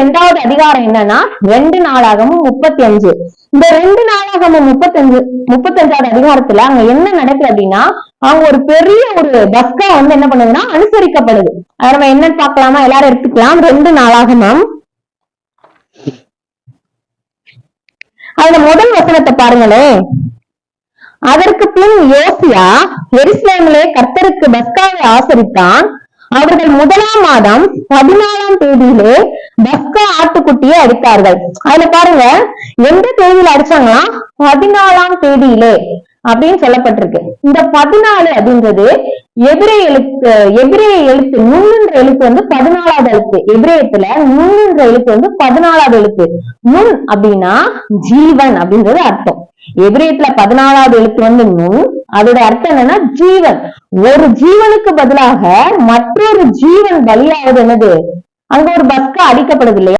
ரெண்டாவது அதிகாரம் என்னன்னா ரெண்டு நாளாகமும் முப்பத்தி அஞ்சு இந்த ரெண்டு நாளாகமும் முப்பத்தஞ்சு முப்பத்தஞ்சாவது அதிகாரத்துல அங்க என்ன நடக்குது அப்படின்னா அவங்க ஒரு பெரிய ஒரு பஸ்கா வந்து என்ன பண்ணுதுன்னா அனுசரிக்கப்படுது. நம்ம என்னன்னு பாக்கலாமா எல்லாரும் எடுத்துக்கலாம். ரெண்டு நாளாகமும். அதுல முதல் வசனத்தை பாருங்களேன். அதற்கு பின் யோசியா எருசலேமிலே கர்த்தருக்கு பஸ்காவை ஆசரித்தான். அவர்கள் முதலாம் மாதம் பதினாலாம் தேதியிலே பஸ்கா ஆட்டுக்குட்டியை அடித்தார்கள். அதுல பாருங்க எந்த தேதியில அடிச்சாங்கன்னா பதினாலாம் தேதியிலே அப்படின்னு சொல்லப்பட்டிருக்கு. இந்த பதினாலு அப்படின்றது எதிரே எழுத்து எதிரே எழுத்து நுண்ணுன்ற எழுத்து வந்து பதினாலாவது எழுத்து. எதிரேயத்துல நுண்ணுன்ற எழுத்து வந்து பதினாலாவது எழுத்து. நுண் அப்படின்னா ஜீவன் அப்படின்றது அர்த்தம். எபிரேயத்துல பதினாலாவது எழுத்து வந்து நுண் அதோட அர்த்தம் என்னன்னா ஜீவன். ஒரு ஜீவனுக்கு பதிலாக மற்றொரு ஜீவன் பலியாவது என்னது? அங்க ஒரு பஸ்கா அடிக்கப்படுது இல்லையா